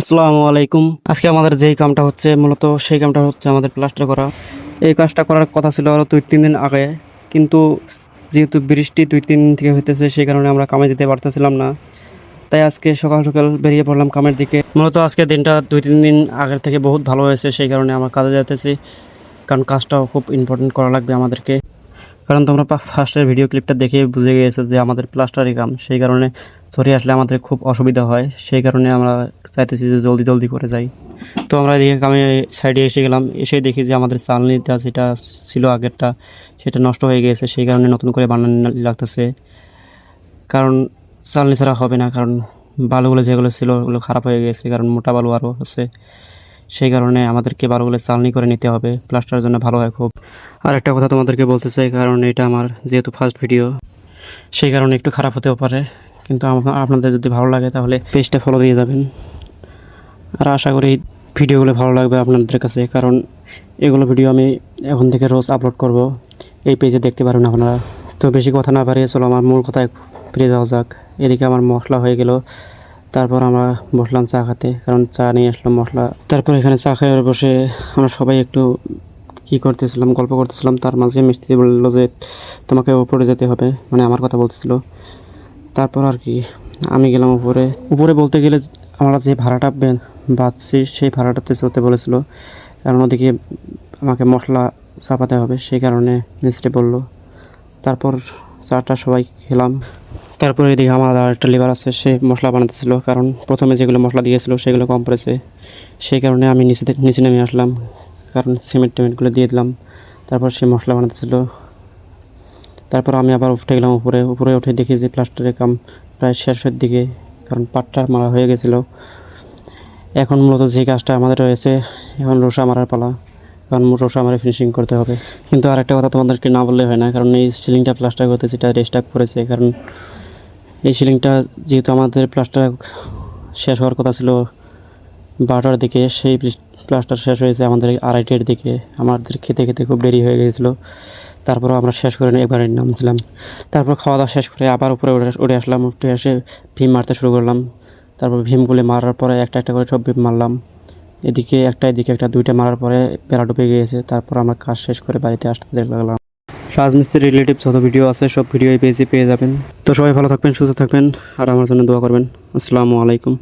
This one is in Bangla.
আসসালামু আলাইকুম। আজকে আমাদের যেই কামটা হচ্ছে, মূলত সেই কামটা হচ্ছে আমাদের প্লাস্টার করা। এই কাজটা করার কথা ছিল আরও দুই, তিন দিন আগে। কিন্তু যেহেতু বৃষ্টি দুই, তিন দিন থেকে হইতেছে, সেই কারণে আমরা কামে যেতে পারতেছিলাম না। তাই আজকে সকাল সকাল বেরিয়ে পড়লাম কামের দিকে। মূলত আজকে দিনটা দুই, তিন দিন আগের থেকে বহুত ভালো হয়েছে, সেই কারণে আমরা কাজে যেতেছি কারণ কাজটাও খুব ইম্পর্টেন্ট করা লাগবে আমাদেরকে। কারণ তোমরা ফার্স্টের ভিডিও ক্লিপটা দেখে বুঝে গিয়েছো যে আমাদের প্লাস্টারই কাম। সেই কারণে চড়ে আসলে আমাদের খুব অসুবিধা হয়। সেই কারণে আমরা চাইতেছি যে জলদি জলদি করে যাই। তো আমরা এদিকে আমি সাইডে এসে গেলাম, এসে দেখি যে আমাদের চালনিটা যেটা ছিল আগেরটা, সেটা নষ্ট হয়ে গেছে। সেই কারণে নতুন করে বানানো লাগতেছে। কারণ চালনি ছাড়া হবে না, কারণ বালুগুলো যেগুলো ছিল ওগুলো খারাপ হয়ে গেছে, কারণ মোটা বালু আরও আছে। সেই কারণে আমাদেরকে বালুগুলো চালনি করে নিতে হবে। প্লাস্টারের জন্য ভালো হয় খুব। আর একটা কথা তোমাদেরকে বলতে চাই, কারণ এটা আমার যেহেতু ফার্স্ট ভিডিও সেই কারণে একটু খারাপ হতেও পারে। কিন্তু আপনাদের যদি ভালো লাগে তাহলে পেজটা ফলো দিয়ে যাবেন। আর আশা করি ভিডিওগুলো ভালো লাগবে আপনাদের কাছে, কারণ এগুলো ভিডিও আমি এখন থেকে রোজ আপলোড করব। এই পেজে দেখতে পারেন আপনারা। তো বেশি কথা না বাড়িয়ে চলো, আমার মূল কথায় ফিরে যাওয়া যাক। এদিকে আমার মশলা হয়ে গেল। তারপর আমরা বসলাম চা খেতে, কারণ চা নিয়ে আসলাম মশলা। তারপর এখানে চা খেয়ে বসে আমরা সবাই একটু কি করতেছিলাম, গল্প করতেছিলাম। তার মাঝে মিস্ত্রি বলল যে, তোমাকে উপরে যেতে হবে। মানে আমার কথা বলতেছিল। তারপর আর কি, আমি গেলাম উপরে। উপরে বলতে গেলে আমরা যে ভাড়াটা বে- বাঁধছি, সেই ভাড়াটাতে চলতে বলেছিল। কারণ ওদিকে আমাকে মশলা চাপাতে হবে, সেই কারণে মিস্ত্রি বলল। তারপর চাটা সবাই খেলাম। তারপরে এদিকে আমার আর একটা লেবার আছে, সে মশলা বানাতেছিল। কারণ প্রথমে যেগুলো মশলা দিয়েছিল, সেগুলো কম পড়েছে। সেই কারণে আমি নিচে নিচে নেমে আসলাম। কারণ সিমেন্ট টিমেন্টগুলো দিয়ে দিলাম। তারপর সে মশলা বানাতেছিল। তারপর আমি আবার উঠে গেলাম উপরে উপরে উঠে দেখি যে প্লাস্টারের কাম প্রায় শেষের দিকে, কারণ পাটটা মারা হয়ে গেছিল। এখন মূলত যে কাজটা আমাদের রয়েছে, এখন রোসা মারার পালা, কারণ রোসা মারে ফিনিশিং করতে হবে। কিন্তু আরেকটা কথা তোমাদেরকে না বললে হয় না, কারণ এই সিলিংটা প্লাস্টার করতে যেটা রেস্টাক করেছে, কারণ এই সিলিংটা যেহেতু আমাদের প্লাস্টার শেষ হওয়ার কথা ছিল বারোটার দিকে, সেই প্লাস্টার শেষ হয়েছে আমাদের আড়াইটের দিকে। আমাদের খেতে খেতে খুব দেরি হয়ে গিয়েছিল তারপরও আমরা শেষ করে একবারে নামছিলাম। তারপর খাওয়া দাওয়া শেষ করে আবার উপরে উঠে উঠে আসলাম, উঠে এসে ভীম মারতে শুরু করলাম। তারপর ভীমগুলি মারার পরে একটা একটা করে সব ভীম মারলাম। এদিকে একটা এদিকে একটা, দুইটা মারার পরে বেড়া ডুবে গিয়েছে। তারপর আমরা কাজ শেষ করে বাড়িতে আসতে লাগলাম। রাজমিস্ত্রির রিলেটিভ যত ভিডিও আছে, সব ভিডিও এই পেজে পেয়ে যাবেন। তো সবাই ভালো থাকবেন, সুস্থ থাকবেন, আর আমার জন্য দোয়া করবেন। আসসালামু আলাইকুম।